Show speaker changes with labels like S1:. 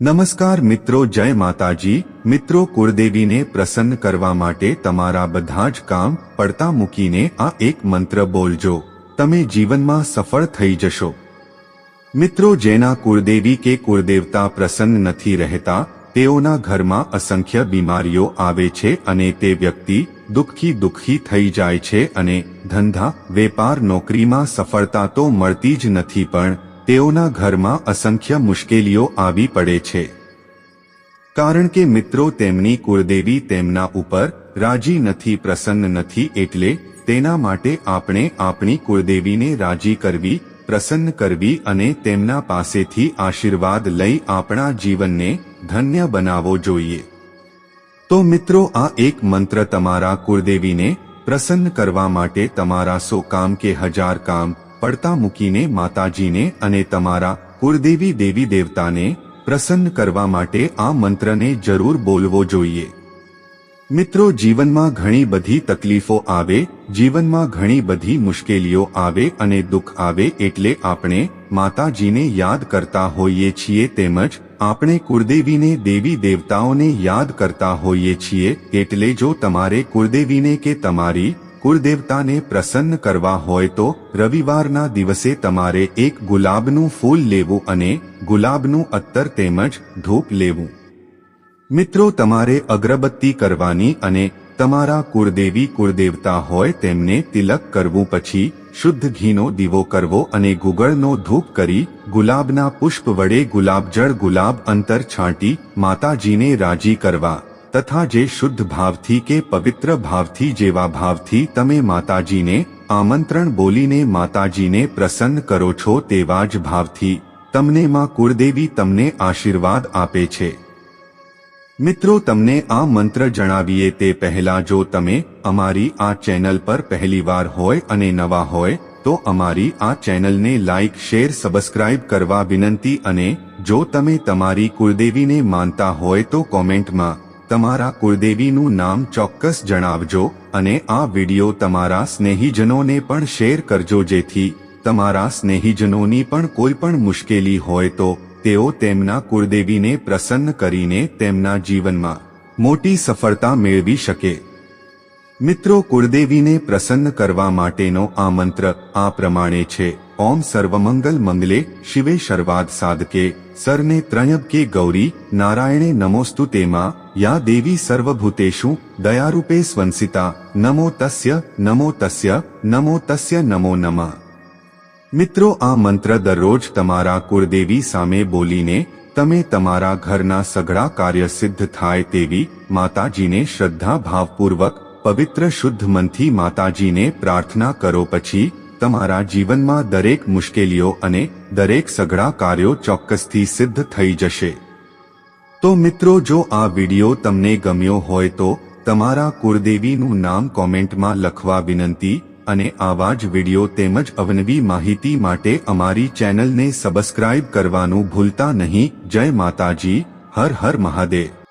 S1: નમસ્કાર મિત્રો, જય માતાજી. મિત્રો, કુળદેવીને પ્રસન્ન કરવા માટે તમારા બધા જ કામ પડતા મૂકીને આ એક મંત્ર બોલજો. તમે જીવનમાં સફળ થઈ જશો. મિત્રો, જેના કુળદેવી કે કુળદેવતા પ્રસન્ન નથી રહેતા, તેઓના ઘરમાં અસંખ્ય બીમારીઓ આવે છે અને તે વ્યક્તિ દુઃખી દુઃખી થઈ જાય છે અને ધંધા, વેપાર, નોકરીમાં સફળતા તો મળતી જ નથી પણ તેઓના ઘરમાં અસંખ્ય મુશ્કેલીઓ આવી પડે છે. કારણ કે મિત્રો તેમની કુળદેવી તેમના ઉપર રાજી નથી, પ્રસન્ન નથી એટલે તેના માટે આપણે આપણી કુળદેવીને રાજી કરવી, પ્રસન્ન કરવી અને તેમના પાસેથી આશીર્વાદ લઈ આપણા જીવનને ધન્ય બનાવવો જોઈએ. તો મિત્રો, આ એક મંત્ર તમારા કુળદેવીને પ્રસન્ન કરવા માટે તમારા સો કામ કે હજાર કામ પડતા મૂકીને માતાજીને અને તમારા કુળદેવી દેવી દેવતાને પ્રસન્ન કરવા માટે આ મંત્રને જરૂર બોલવો જોઈએ. મિત્રો, જીવનમાં ઘણી બધી તકલીફો આવે, જીવનમાં ઘણી બધી મુશ્કેલીઓ આવે અને દુઃખ આવે એટલે આપણે માતાજીને યાદ કરતા હોઈએ છીએ તેમજ આપણે કુળદેવીને દેવી દેવતાઓને યાદ કરતા હોઈએ છીએ એટલે જો તમારે કુળદેવીને કે તમારી કુળદેવતાને પ્રસન્ન કરવા હોય તો રવિવારના દિવસે તમારે એક ગુલાબનું ફૂલ લેવું અને ગુલાબનું અત્તર તેમજ ધૂપ લેવું. મિત્રો, તમારે અગરબત્તી કરવાની અને તમારા કુળદેવી કુળદેવતા હોય તેમને તિલક કરવું પછી શુદ્ધ ઘીનો દીવો કરવો અને ગુગળનો ધૂપ કરી ગુલાબના પુષ્પ વડે ગુલાબજળ ગુલાબ અંતર છાંટી માતાજીને રાજી કરવા. તથા જે શુદ્ધ ભાવથી કે પવિત્ર ભાવથી જેવા ભાવથી તમે માતાજીને આમંત્રણ બોલીને માતાજીને પ્રસન્ન કરો છો તેવા જ ભાવથી તમને માં કુળદેવી તમને આશીર્વાદ આપે છે. મિત્રો, તમને આ મંત્ર જણાવીએ તે પહેલા જો તમે અમારી આ ચેનલ પર પહેલીવાર હોય અને નવા હોય, તો અમારી આ ચેનલને લાઇક શેર, સબસ્ક્રાઇબ કરવા વિનંતી અને જો તમે તમારી કુળદેવીને માનતા હોય તો કોમેન્ટમાં તમારા કુળદેવીનું નામ ચોક્કસ જણાવજો અને આ વિડિયો તમારા સ્નેહીજનોને પણ શેર કરજો જેથી તમારા સ્નેહીજનોની પણ કોઈ પણ મુશ્કેલી હોય તો તેઓ તેમના કુળદેવીને પ્રસન્ન કરીને તેમના જીવનમાં મોટી સફળતા મેળવી શકે. મિત્રો, કુળદેવીને પ્રસન્ન કરવા માટેનો આ મંત્ર આ પ્રમાણે છે. ઓમ સર્વમંગલ મંગલે શિવે શર્વાદ સાધકે સરને ત્રયબ ગૌરી નારાયણે નમોસ્તુ તેમાં યા દેવી સર્વભૂતેષુ દયારૂપે સ્વંસિતા નમો તસ્ય નમો તસ્ય નમો તસ્ય નમો નમઃ મિત્રો આ મંત્ર દરરોજ તમારા કુળદેવી સામે બોલીને તમે તમારા ઘરના સઘળા કાર્ય સિદ્ધ થાય તેવી માતાજીને શ્રદ્ધા ભાવપૂર્વક પવિત્ર શુદ્ધ મનથી માતાજીને પ્રાર્થના કરો પછી તમારા જીવનમાં દરેક મુશ્કેલીઓ અને દરેક સઘળા કાર્યો ચોક્કસથી સિદ્ધ થઈ જશે. તો મિત્રો, જો આ વિડિયો તમને ગમ્યો હોય તો તમારા કુળદેવીનું નામ કોમેન્ટમાં લખવા વિનંતી અને આવા જ વિડિયો તેમજ અવનવી માહિતી માટે અમારી ચેનલને સબસ્ક્રાઇબ કરવાનું ભૂલતા નહીં. જય માતાજી. હર હર મહાદેવ.